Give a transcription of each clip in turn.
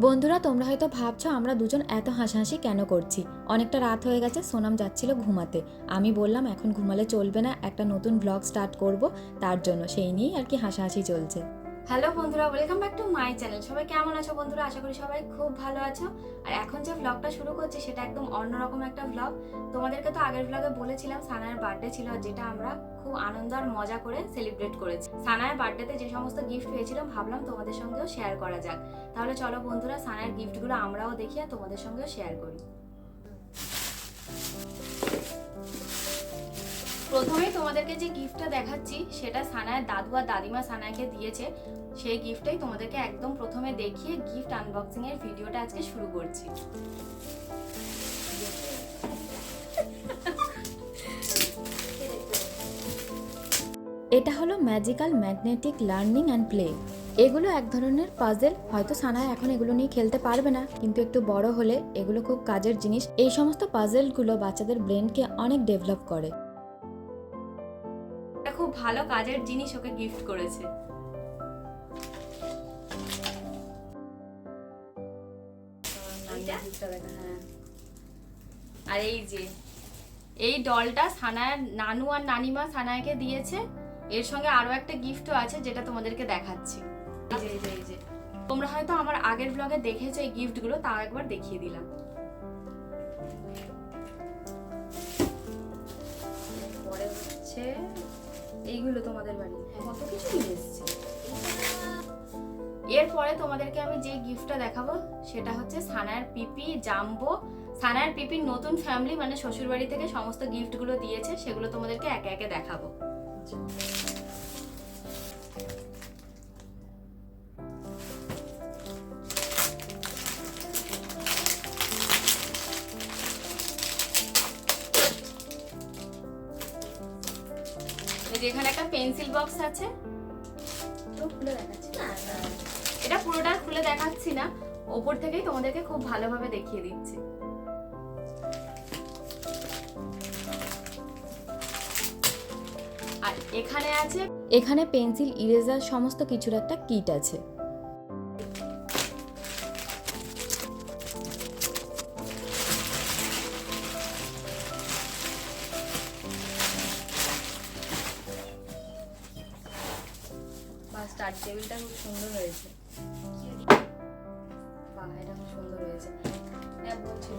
বন্ধুরা, তোমরা হয়তো ভাবছ আমরা দুজন এত হাসাহাসি কেন করছি? অনেকটা রাত হয়ে গেছে, সোনাম যাচ্ছিল ঘুমাতে। আমি বললাম, এখন ঘুমালে চলবে না, একটা নতুন ব্লগ স্টার্ট করব, তার জন্য। সেই নিয়েই আর কি হাসাহাসি চলছে। হ্যালো বন্ধুরা welcome back to my channel সবাই কেমন আছো বন্ধুরা? আশা করি সবাই খুব ভালো আছো। আর এখন যে ব্লগটা শুরু করছি, সেটা একদম অন্যরকম একটা ব্লগ তোমাদেরকে তো আগের ব্লগে বলেছিলাম সানায়ের বার্থডে ছিল যেটা আমরা খুব আনন্দ আর মজা করে সেলিব্রেট করেছি। সানায়ের বার্থডেতে যে সমস্ত গিফট পেয়েছিলাম ভাবলাম তোমাদের সঙ্গেও শেয়ার করা যাক। তাহলে চলো বন্ধুরা সানায়ের গিফটগুলো আমরাও দেখি আর তোমাদের সঙ্গেও শেয়ার করি। প্রথমেই তোমাদেরকে যে গিফটটা দেখাচ্ছি, সেটা সানায়ের দাদু আর দাদিমা সানায়কে দিয়েছে। সেই গিফটটাই তোমাদেরকে একদম প্রথমে দেখিয়ে গিফট আনবক্সিং এর ভিডিওটা আজকে শুরু করছি। এটা হলো magical magnetic learning and play এগুলো এক ধরনের পাজেল হয়তো সানায় এখন এগুলো নিয়ে খেলতে পারবে না, কিন্তু একটু বড় হলে এগুলো খুব কাজের জিনিস। এই সমস্ত পাজেলগুলো বাচ্চাদের ব্রেনকে অনেক ডেভেলপ করে। খুব ভালো কাজের জিনিস ওকে গিফট করেছে। আর এই যে, এই ডলটা সানায়ের নানু আর নানিমা সানায়াকে দিয়েছে এর সঙ্গে আরও একটা গিফটও আছে যেটা তোমাদেরকে দেখাচ্ছি যে। তোমরা হয়তো আমার আগের ব্লগে দেখেছ এই গিফটগুলো তাও একবার দেখিয়ে দিলাম পরে হচ্ছে এইগুলো তোমাদের বাড়ি কত কিছু নিয়ে এসেছে। এরপরে তোমাদেরকে আমি যে গিফটটা দেখাবো সেটা হচ্ছে সানার পিপি জাম্বো। সানার পিপির নতুন ফ্যামিলি মানে শ্বশুরবাড়ি থেকে সমস্ত গিফটগুলো দিয়েছে সেগুলো তোমাদেরকে একে একে দেখাবো। যে এখানে একটা পেন্সিল বক্স আছে। এটা পুরোটা খুলে দেখাচ্ছি না। ওপর থেকেই তোমাদেরকে খুব ভালোভাবে দেখিয়ে দিচ্ছি। আর এখানে আছে এখানে পেন্সিল ইরেজার সমস্ত কিছুর একটা কিট আছে। স্টার টেবিলটা খুব সুন্দর হয়েছে। এটা খুব সুন্দর হয়েছে। হ্যাঁ বলছিল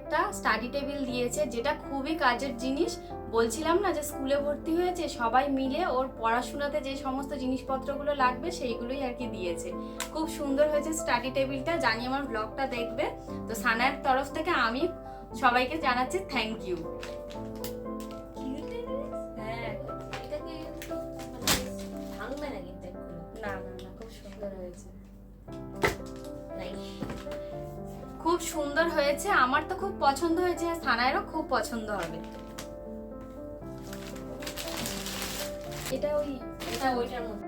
একটা স্টাডি টেবিল দিয়েছে, যেটা খুবই কাজের জিনিস। বলছিলাম না যে স্কুলে ভর্তি হয়েছে, সবাই মিলে ওর পড়াশোনাতে যে সমস্ত জিনিসপত্রগুলো লাগবে, সেইগুলোই আর কি দিয়েছে। খুব সুন্দর হয়েছে স্টাডি টেবিলটা জানি আমার ব্লগটা দেখবে। তো সানার তরফ থেকে আমি সবাইকে জানাচ্ছি থ্যাংক ইউ খুব সুন্দর হয়েছে। আমার তো খুব পছন্দ হয়েছে সানায়েরও খুব পছন্দ হবে। এটা ওই এটা ওইটার মধ্যে।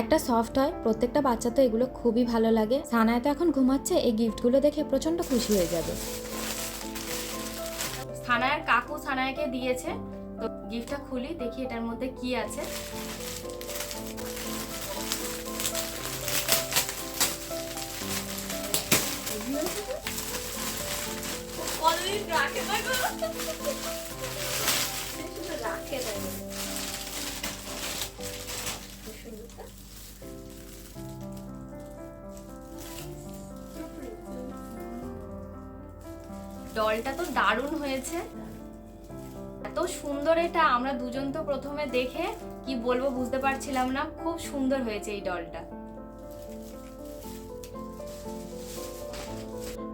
একটা সফট হয় প্রত্যেকটা বাচ্চা তো এগুলো খুবই ভালো লাগে। সানায় তো এখন ঘুমাচ্ছে এই গিফটগুলো দেখে প্রচণ্ড খুশি হয়ে যাবে। সানায়ের কাকু সানায়াকে দিয়েছে তো গিফটটা খুলি দেখি এটার মধ্যে কি আছে। ডলটা তো দারুণ হয়েছে। এত সুন্দর এটা, আমরা দুজন তো প্রথমে দেখে কি বলব বুঝতে পারছিলাম না, খুব সুন্দর হয়েছে এই ডলটা।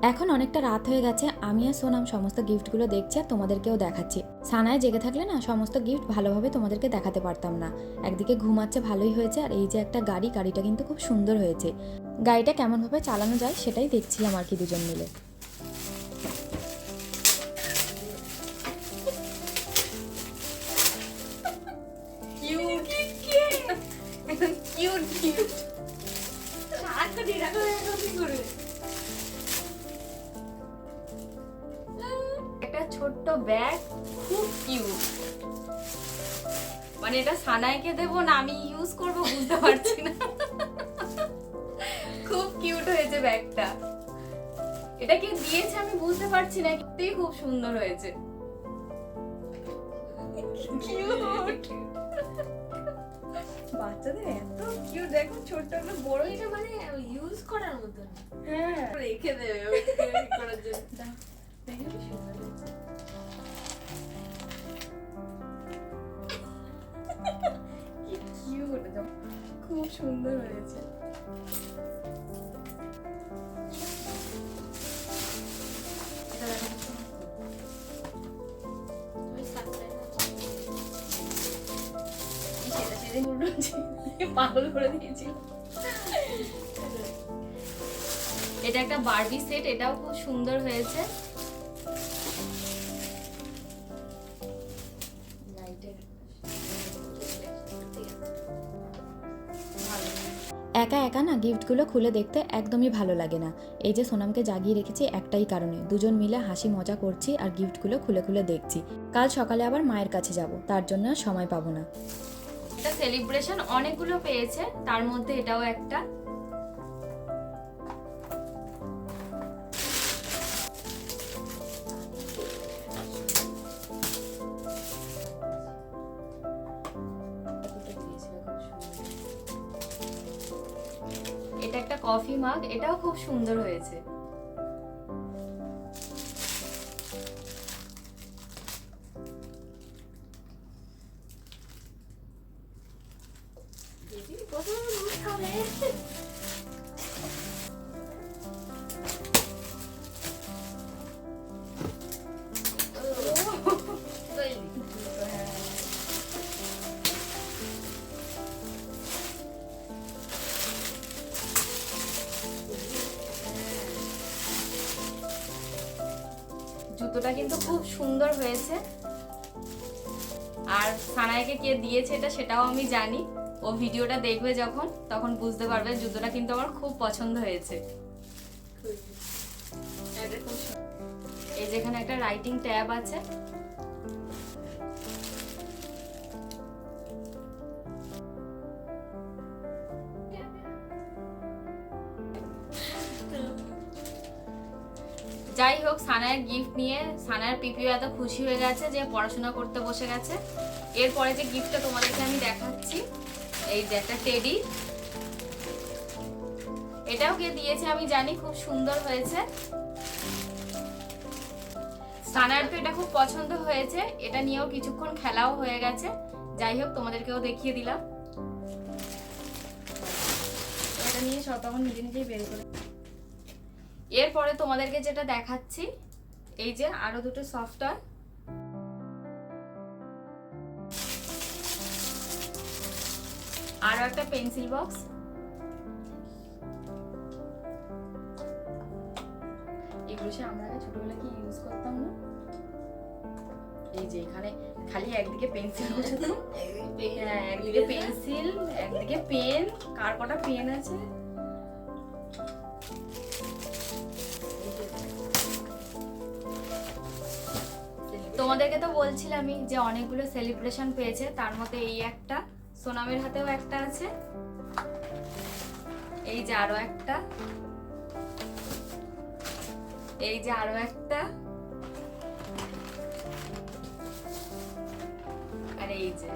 এখন অনেকটা রাত হয়ে গেছে আমি আর সোনাম সমস্ত গিফটগুলো দেখছি আর তোমাদেরকেও দেখাচ্ছি। সানায় জেগে থাকলে না সমস্ত গিফট ভালোভাবে তোমাদেরকে দেখাতে পারতাম না। একদিকে ঘুমাচ্ছে ভালোই হয়েছে আর এই যে একটা গাড়ি গাড়িটা কিন্তু খুব সুন্দর হয়েছে। গাড়িটা কেমনভাবে চালানো যায় সেটাই দেখছিলাম আর কি দুজন মিলে। কিউট কিউট ছোট্ট ব্যাগ খুব কিউট মানে এটা সানাইকে দেবো না আমি ইউজ করব বুঝতে পারছি না। খুব কিউট হয়েছে ব্যাগটা এটা কে দিয়েছে আমি বুঝতে পারছি না সত্যিই খুব সুন্দর হয়েছে। কিউট বাচ্চাদের এত কিউট দেখো ছোট্ট একটা বড়। এটা মানে ইউজ করার মতন। হ্যাঁ। রেখে দেবে করার জন্য। সুন্দর হয়েছে। পাগল করে দিয়েছিল। এটা একটা বার্বি সেট এটাও খুব সুন্দর হয়েছে। একা একা না গিফটগুলো খুলে দেখতে একদমই ভালো লাগে না। এই যে সোনামকে জাগিয়ে রেখেছি একটাই কারণে। দুজন মিলে হাসি মজা করছি আর গিফটগুলো খুলে খুলে দেখছি। কাল সকালে আবার মায়ের কাছে যাব, তার জন্য সময় পাবো না। এটা সেলিব্রেশন অনেকগুলো পেয়েছে, তার মধ্যে এটাও একটা। কফি মাগ এটাও খুব সুন্দর হয়েছে। জুতোটা কিন্তু খুব সুন্দর হয়েছে। আর সানাইকে কে দিয়েছে এটা সেটাও আমি জানি। ও ভিডিওটা দেখবে যখন তখন বুঝতে পারবে জুতোটা কিন্তু আমার খুব পছন্দ হয়েছে। এই যেখানে একটা রাইটিং ট্যাব আছে যাই হোক, সানায়ের গিফট নিয়ে সানায়ের পিপিও এত খুশি হয়ে গেছে যে পড়াশোনা করতে বসে গেছে। এরপরে যে গিফটটা তোমাদেরকে আমি দেখাচ্ছি, এই যে একটা টেডি এটাও কে দিয়েছে আমি জানি, খুব সুন্দর হয়েছে। সানার তো এটা খুব পছন্দ হয়েছে, এটা নিয়েও কিছুক্ষণ খেলাও হয়ে গেছে। যাই হোক, তোমাদেরকেও দেখিয়ে দিলাম। এটা নিয়ে সব তখন নিজে নিজেই বের করে এরপরে তোমাদেরকে যেটা দেখাচ্ছি এই যে আরও দুটো সফটওয়্যার। আরও একটা পেন্সিল বক্স। এগুলো সে আমরা আগে ছোটবেলায় কি ইউজ করতাম না? এই যে এখানে খালি একদিকে পেন্সিল বসাতাম হ্যাঁ একদিকে পেন্সিল একদিকে পেন কার কটা পেন আছে? তোমাদেরকে তো বলছিলামই যে অনেকগুলো সেলিব্রেশন পেয়েছে, তার মধ্যে এই একটা, সোনামের হাতেও একটা আছে। এই যে আরও একটা। এই যে আরও একটা। আর এই যে।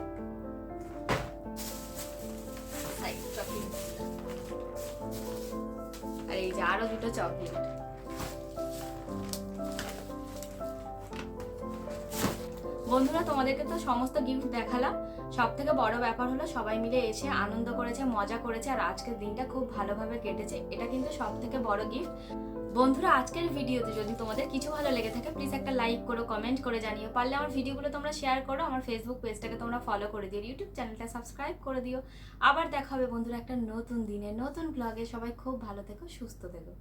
আর এই যে আরও দুটো চকলেট বন্ধুরা, তোমাদেরকে তো সমস্ত গিফট দেখালাম। সব থেকে বড় ব্যাপার হলো সবাই মিলে এসে আনন্দ করেছে, মজা করেছে, আর আজকের দিনটা খুব ভালোভাবে কেটেছে। এটা কিন্তু সব থেকে বড় গিফট বন্ধুরা, আজকের ভিডিওতে যদি তোমাদের কিছু ভালো লেগে থাকে প্লিজ একটা লাইক করো কমেন্ট করে জানিও। পারলে আমার ভিডিওগুলো তোমরা শেয়ার করো, আমার ফেসবুক পেজটাকে তোমরা ফলো করে দিও ইউটিউব চ্যানেলটা সাবস্ক্রাইব করে দিও। আবার দেখা হবে বন্ধুরা একটা নতুন দিনে, নতুন ব্লগে সবাই খুব ভালো থেকো, সুস্থ থেকো।